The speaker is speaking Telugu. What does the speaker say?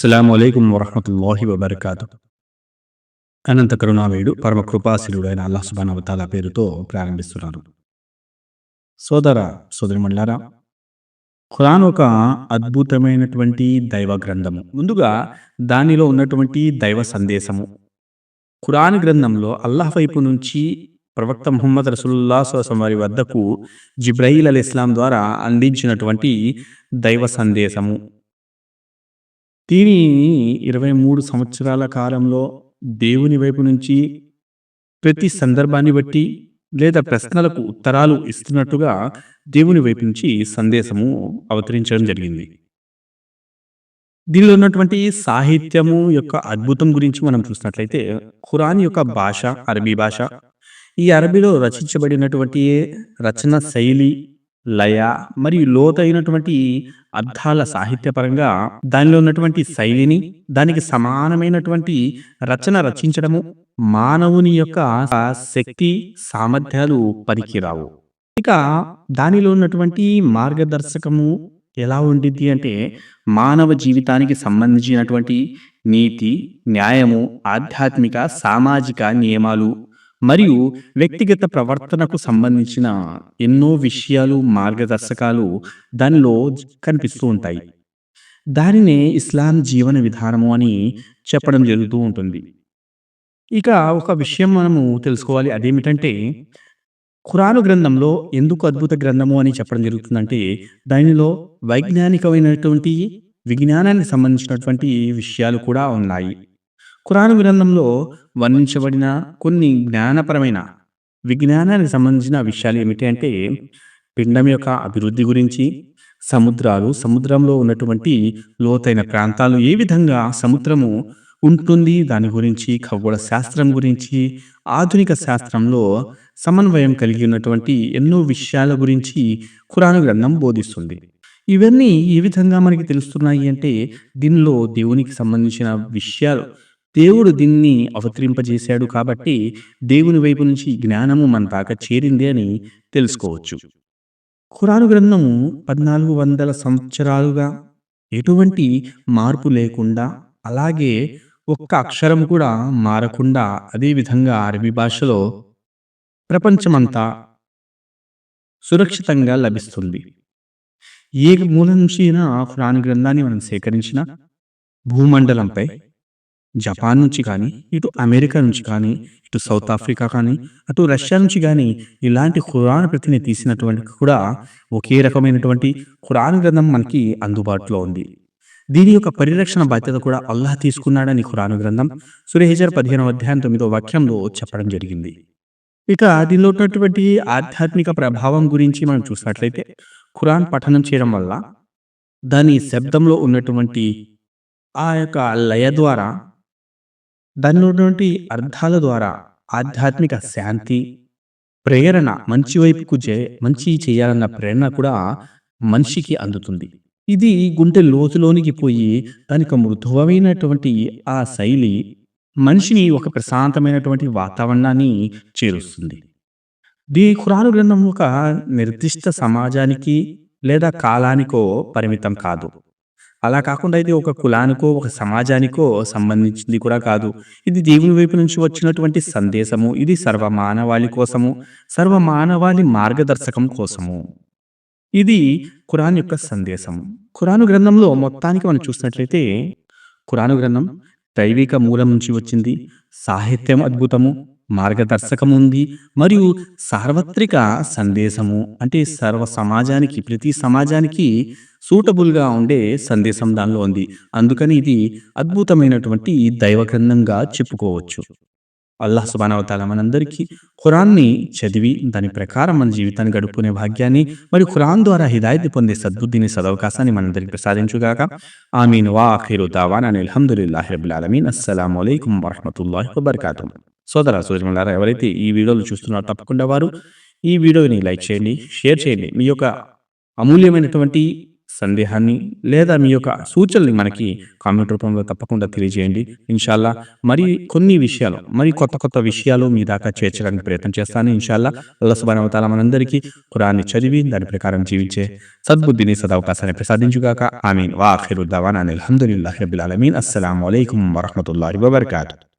అస్సలం అయికం వరహమతుల్లాహి వబర్కాతు అనంత కరుణావేయుడు పరమ కృపాశిలుడైన సుబాన్ అవతాల పేరుతో ప్రారంభిస్తున్నారు సోదర సోదరి మండలారా ఖురాన్ ఒక అద్భుతమైనటువంటి దైవ గ్రంథము ముందుగా దానిలో ఉన్నటువంటి దైవ సందేశము ఖురాన్ గ్రంథంలో అల్లాహ్ వైపు నుంచి ప్రవక్త ముహమ్మద్ రసూలుల్లా సోసం వారి వద్దకు జిబ్రహీల్ అల్ ఇస్లాం ద్వారా అందించినటువంటి దైవ సందేశము దీనిని ఇరవై మూడు సంవత్సరాల కాలంలో దేవుని వైపు నుంచి ప్రతి సందర్భాన్ని బట్టి లేదా ప్రశ్నలకు ఉత్తరాలు ఇస్తున్నట్టుగా దేవుని వైపు నుంచి సందేశము అవతరించడం జరిగింది. దీనిలో ఉన్నటువంటి సాహిత్యము యొక్క అద్భుతం గురించి మనం చూసినట్లయితే ఖురాన్ యొక్క భాష అరబీ భాష. ఈ అరబీలో రచించబడినటువంటి రచన శైలి లయ మరియు లోతైనటువంటి అర్థాల సాహిత్యపరంగా దానిలో ఉన్నటువంటి శైలిని దానికి సమానమైనటువంటి రచన రచించడము మానవుని యొక్క శక్తి సామర్థ్యాలు పనికిరావు. ఇక దానిలో ఉన్నటువంటి మార్గదర్శకము ఎలా ఉండిద్ది అంటే మానవ జీవితానికి సంబంధించినటువంటి నీతి న్యాయము ఆధ్యాత్మిక సామాజిక నియమాలు మరియు వ్యక్తిగత ప్రవర్తనకు సంబంధించిన ఎన్నో విషయాలు మార్గదర్శకాలు దానిలో కనిపిస్తూ ఉంటాయి. దానినే ఇస్లాం జీవన విధానము అని చెప్పడం జరుగుతూ ఉంటుంది. ఇక ఒక విషయం మనము తెలుసుకోవాలి. అదేమిటంటే ఖురాను గ్రంథంలో ఎందుకు అద్భుత గ్రంథము అని చెప్పడం జరుగుతుందంటే దానిలో వైజ్ఞానికమైనటువంటి విజ్ఞానానికి సంబంధించినటువంటి విషయాలు కూడా ఉన్నాయి. ఖురాన్ గ్రంథంలో వర్ణించబడిన కొన్ని జ్ఞానపరమైన విజ్ఞానానికి సంబంధించిన విషయాలు ఏమిటి అంటే పిండం యొక్క అభివృద్ధి గురించి సముద్రాలు సముద్రంలో ఉన్నటువంటి లోతైన ప్రాంతాలు ఏ విధంగా సముద్రము ఉంటుంది దాని గురించి ఖగోళ శాస్త్రం గురించి ఆధునిక శాస్త్రంలో సమన్వయం కలిగి ఉన్నటువంటి ఎన్నో విషయాల గురించి ఖురాను గ్రంథం బోధిస్తుంది. ఇవన్నీ ఏ విధంగా మనకి తెలుస్తున్నాయి అంటే దీనిలో దేవునికి సంబంధించిన విషయాలు దేవుడు దీన్ని అవతరింపజేశాడు కాబట్టి దేవుని వైపు నుంచి జ్ఞానము మన దాకా చేరింది అని తెలుసుకోవచ్చు. ఖురాను గ్రంథము పద్నాలుగు వందల సంవత్సరాలుగా ఎటువంటి మార్పు లేకుండా అలాగే ఒక్క అక్షరం కూడా మారకుండా అదే విధంగా అరబీ భాషలో ప్రపంచమంతా సురక్షితంగా లభిస్తుంది. ఏ మూల నుంచి ఖురాన్ గ్రంథాన్ని మనం సేకరించిన భూమండలంపై జపాన్ నుంచి కానీ ఇటు అమెరికా నుంచి కానీ ఇటు సౌత్ ఆఫ్రికా కానీ అటు రష్యా నుంచి కానీ ఇలాంటి ఖురాన్ ప్రతిని తీసినటువంటి కూడా ఒకే రకమైనటువంటి ఖురాన్ గ్రంథం మనకి అందుబాటులో ఉంది. దీని యొక్క పరిరక్షణ బాధ్యత కూడా అల్లాహ్ తీసుకున్నాడని ఖురాను గ్రంథం సురేహజర్ పదిహేను అధ్యాయం తొమ్మిదో వాక్యంలో చెప్పడం జరిగింది. ఇక దీనిలో ఉన్నటువంటి ఆధ్యాత్మిక ప్రభావం గురించి మనం చూసినట్లయితే ఖురాన్ పఠనం చేయడం వల్ల దాని శబ్దంలో ఉన్నటువంటి ఆ యొక్క లయ ద్వారా దానిలో ఉన్నటువంటి అర్థాల ద్వారా ఆధ్యాత్మిక శాంతి ప్రేరణ మంచి వైపుకు చే మంచి చేయాలన్న ప్రేరణ కూడా మనిషికి అందుతుంది. ఇది గుండె లోతులోనికి పోయి దానికి మృదువమైనటువంటి ఆ శైలి మనిషిని ఒక ప్రశాంతమైనటువంటి వాతావరణాన్ని చేరుస్తుంది. దీ ఖురాను గ్రంథం ఒక నిర్దిష్ట సమాజానికి లేదా కాలానికో పరిమితం కాదు. అలా కాకుండా ఇది ఒక కులానికో ఒక సమాజానికో సంబంధించింది కూడా కాదు. ఇది దేవుని వైపు నుంచి వచ్చినటువంటి సందేశము. ఇది సర్వ మానవాళి కోసము సర్వ మానవాళి మార్గదర్శకం కోసము. ఇది ఖురాన్ యొక్క సందేశం. ఖురాను గ్రంథంలో మొత్తానికి మనం చూసినట్లయితే ఖురాను గ్రంథం దైవిక మూలం నుంచి వచ్చింది సాహిత్యం అద్భుతము మార్గదర్శకం ఉంది మరియు సార్వత్రిక సందేశము అంటే సర్వ సమాజానికి ప్రతి సమాజానికి సూటబుల్గా ఉండే సందేశం దానిలో ఉంది. అందుకని ఇది అద్భుతమైనటువంటి దైవ గ్రంథంగా చెప్పుకోవచ్చు. అల్లాహ్ సుబానవతాల మనందరికీ ఖురాన్ని చదివి దాని ప్రకారం మన జీవితాన్ని గడుపుకునే భాగ్యాన్ని మరియు ఖురాన్ ద్వారా హిదాయత్ పొందే సద్బుద్ధిని సదవకాశాన్ని మనందరికీ ప్రసాదించుగాక. ఆమీన్. వా అఖీరు దావాన్ అని అల్హమ్దుల్లాహి అలమీన్ ఆలమీన్. అస్సలం వలైకం వరహమతుల్లాహి వబర్కాతు సోదర సోదరులారా ఎవరైతే ఈ వీడియోలు చూస్తున్నారో తప్పకుండా వారు ఈ వీడియోని లైక్ చేయండి షేర్ చేయండి. మీ యొక్క అమూల్యమైనటువంటి సందేహాన్ని లేదా మీ యొక్క సూచనల్ని మనకి కామెంట్ రూపంలో తప్పకుండా తెలియజేయండి. ఇన్షాల్లా మరి కొన్ని విషయాలు మరి కొత్త కొత్త విషయాలు మీ దాకా చేర్చడానికి ప్రయత్నం చేస్తాను. ఇన్షాల్లా అల్లా సుబాన్ అవతాల మనందరికీ ఖురాన్ని చదివి దాని ప్రకారం జీవించే సద్బుద్ధిని సదవకాశాన్ని ప్రసాదించుగాక. ఆమీన్. వాఖిరుద్దావాన్ అని అల్హమ్దులిల్లాహి అలమీన్ అస్సలం వలైకం అలైకుం వరహమతుల్లాహి వబర్కాతుహు